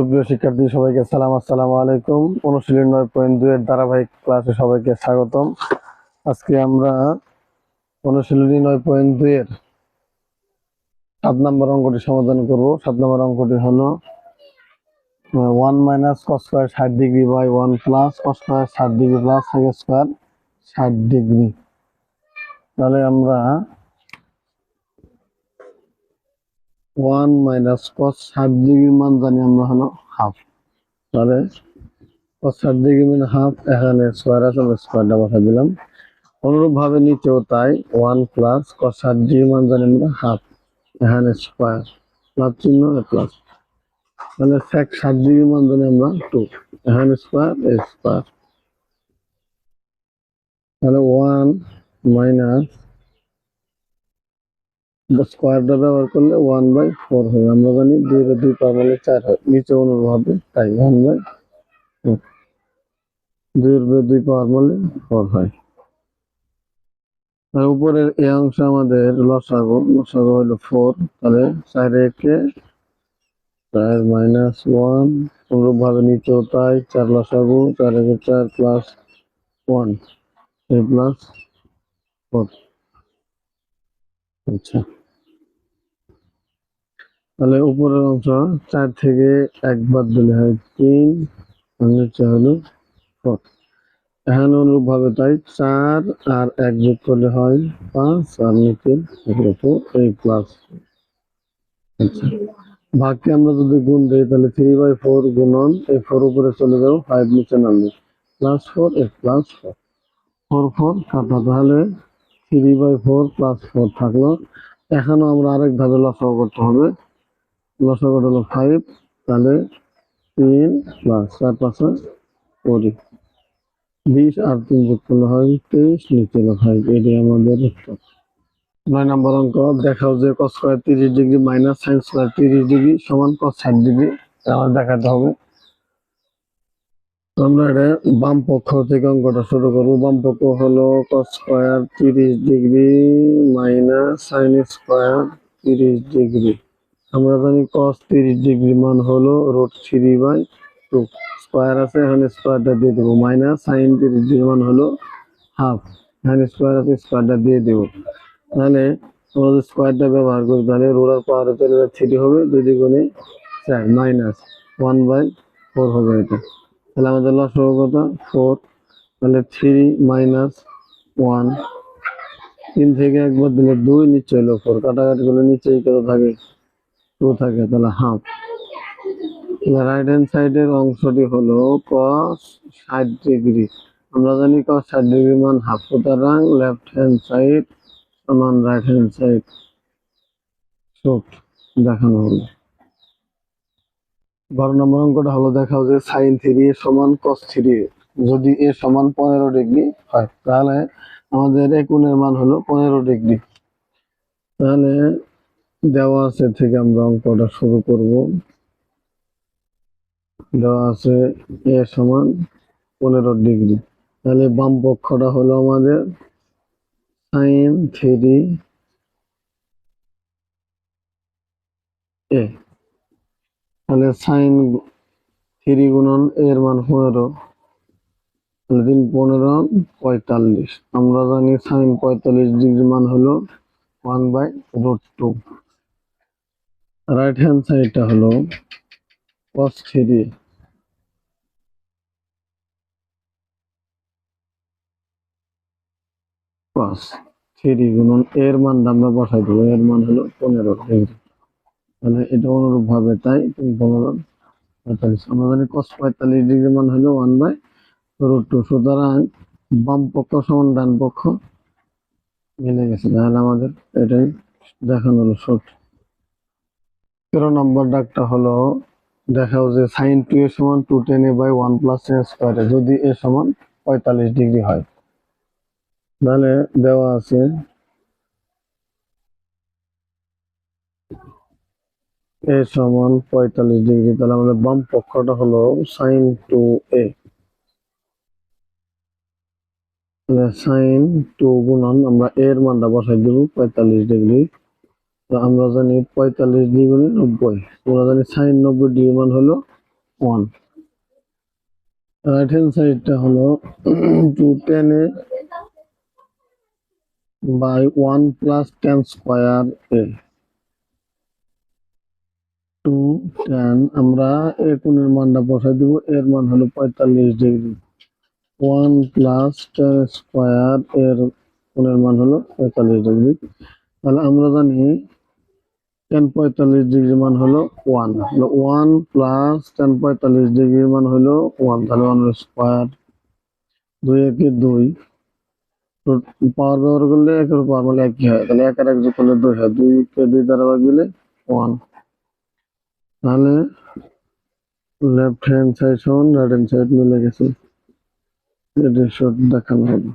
সুপ্রিয় শিক্ষার্থী, সবাইকে সালাম। আসসালামু আলাইকুম। অনুশীলন নয় পয়েন্ট দুই এর ধারাবাহিক ক্লাসে সবাইকে স্বাগতম। আজকে আমরা অনুশীলনী নয় পয়েন্ট দুই এর সাত নম্বর অঙ্কটি সমাধান করব। সাত নম্বর অঙ্কটি হলো ওয়ান মাইনাস কস স্কোয়ার ষাট degree by one plus cos square ষাট ডিগ্রি প্লাস সেক স্কোয়ার ষাট ডিগ্রি তাহলে আমরা ওয়ান মাইনাস কস ষাট ডিগ্রির মান জানি আমরা হলো হাফ। তাহলে কস ষাট ডিগ্রি মানে হাফ, এখানে স্কোয়ার আছে, আমরা স্কোয়ারটা বসা দিলাম। অনুরূপ ভাবে নিচেও তাই ওয়ান প্লাস কস ষাট ডিগ্রি মান জানি আমরা হাফ, এখানে স্কোয়ার প্লাস চিহ্ন প্লাস তাহলে সেক ষাট ডিগ্রি মান জানি আমরা টু এখানে স্কোয়ার স্কোয়ার তাহলে ওয়ান মাইনাস স্কোয়ারটা ব্যবহার করলে ওয়ান বাই ফোর হবে আমরা জানি দুই দুই পাওয়ার মানে চার হয় নিচে অনুরূপ তাই ওয়ান বাই ফোর দুই দুই পাওয়ার মানে ফোর হয় আর উপরের এই অংশ আমাদের লসাগু লসাগু হলো ফোর তাহলে চার একে চার মাইনাস ওয়ান অনুরূপ ভাবে নিচেও তাই, চার লসাগু, চার একে চার প্লাস ওয়ান প্লাস ফোর আচ্ছা। তাহলে উপরের অংশ চার থেকে এক একবার দিলে হয় তিন নিচে হলো ফোর এখানে অনুরূপ ভাবে তাই চার আর এক যোগ করলে হয় পাঁচ, আর নিচে এই প্লাস আচ্ছা। ভাগকে আমরা যদি গুণ দিই, তাহলে থ্রি বাই ফোর গুণন, এই ফোর উপরে চলে যাব ফাইভ নিচে নামবে প্লাস ফোর এই প্লাস ফোর ফোর ফোর কাটা। তাহলে three by four plus four থাকল। এখানেও আমরা আরেক ধাপে লসাগু করতে হবে। লসাগু হলো ফাইভ তাহলে তিন প্লাস চার পাঁচে কুড়ি। বিশ আর তিন যোগ করলে হয় তেইশ, নিচে ফাইভ এটাই আমাদের উত্তর। নয় নম্বর অঙ্ক, দেখাও যে কস স্কোয়ার তিরিশ ডিগ্রি মাইনাস সাইন স্কোয়ার তিরিশ ডিগ্রি সমান কস ষাট ডিগ্রি আমার দেখাতে হবে। আমরা এটা বাম পক্ষ থেকে অঙ্কটা শুরু করব। বাম পক্ষ হলো কস স্কোয়ার তিরিশ ডিগ্রি মাইনাস সাইন স্কোয়ার তিরিশ ডিগ্রি আমরা জানি কস তিরিশ ডিগ্রি মান হলো root three by two square আছে, এখানে স্কোয়ারটা দিয়ে দেবো মাইনাস সাইন তিরিশ ডিগ্রি মান হলো হাফ এখানে স্কোয়ার আছে স্কোয়ারটা দিয়ে দেবো। তাহলে আমরা যদি স্কোয়ারটা ব্যবহার করি, তাহলে রোলার পাওয়ারে চলে থ্রি হবে দুই দ্বিগুণে চার মাইনাস ওয়ান বাই ফোর হবে এটা। তাহলে আমাদের লস হবে কথা ফোর তাহলে থ্রি মাইনাস ওয়ান তিন থেকে একবার দিলে দুই নিচে হলো ফোর কাটাকাটি করলে নিচেই কত থাকে। টু থাকে, তাহলে হাফ। রাইট হ্যান্ড সাইডের অংশটি হলো কস ষাট ডিগ্রি। আমরা জানি কস ষাট ডিগ্রি মান হাফ, সুতরাং লেফট হ্যান্ড সাইড সমান রাইট হ্যান্ড সাইড শর্ট দেখানো হলো। বারো নম্বর অঙ্কটা হলো, দেখাও যে সাইন থ্রি সমান কস থ্রি যদি এ সমান পনেরো ডিগ্রি হয়, তাহলে আমাদের এ কোণের মান হলো পনেরো ডিগ্রি। তাহলে দেওয়া আছে থেকে আমরা অঙ্কটা শুরু করব। দেওয়া আছে এ সমান পনেরো ডিগ্রি। তাহলে বাম পক্ষটা হলো আমাদের সাইন থ্রি এ তাহলে সাইন থ্রি গুণন এর মান পনেরো। তাহলে তিন পনেরো পঁয়তাল্লিশ। আমরা জানি সাইন পঁয়তাল্লিশ ডিগ্রি মান হলো one by root two right hand সাইডটা হলো কস থ্রি কস থ্রি গুণন, এর মান আমরা বসাই দেবো। এর মান হলো পনেরো। ডিগ্রি তাহলে এটা অনুরূপ ভাবে তাই তিন পনেরো পঁয়তাল্লিশ। আমরা জানি কস পঁয়তাল্লিশ ডিগ্রি মান হলো ওয়ান বাই রুট টু সুতরাং বাম পক্ষ সমান ডান পক্ষ মিলে গেছে। তাহলে আমাদের এটাই দেখানো হলো। সট তেরো নম্বর ডাকটা হলো, দেখাও যে সাইন টু এর সমান two tan A by one plus A. স্কোয়ারে যদি এ সমান পঁয়তাল্লিশ ডিগ্রি হয়। তাহলে দেওয়া আছে এ সমান পঁয়তাল্লিশ ডিগ্রি তাহলে আমাদের বাম পক্ষটা হলো sine two A sine two গুণন আমরা এর মানটা বসাই দেব পঁয়তাল্লিশ ডিগ্রি তো আমরা জানি পঁয়তাল্লিশ ডিগ্রি নব্বই। আমরা জানি সাইন নব্বই ডিগ্রি মান হলো ওয়ান রাইট হ্যান্ড সাইডটা হলো two tan A by one plus tan square A two tan আমরা এ কোণের মানটা বসাই দিব, এর মান হলো পঁয়তাল্লিশ degree. One plus tan square এর কোণের মান হলো পঁয়তাল্লিশ ডিগ্রি। তাহলে আমরা জানি টেন পঁয়তাল্লিশ ডিগ্রি মান হলো ওয়ান ওয়ান প্লাস টেন পঁয়তাল্লিশ ডিগ্রি মান হলো ওয়ান তাহলে ওয়ান স্কোয়ার দুই একে দুই। পাওয়ার ব্যবহার করলে একের পাওয়ার মানে একই হয়। তাহলে এক আর এক যোগ করলে দুই হয়। দুই কে দুই দ্বারা ভাগ দিলে ওয়ান তাহলে লেফট হ্যান্ড সাইড সমান রাইট হ্যান্ড সাইড মিলে গেছে। এটা শর্ট দেখানো হবে।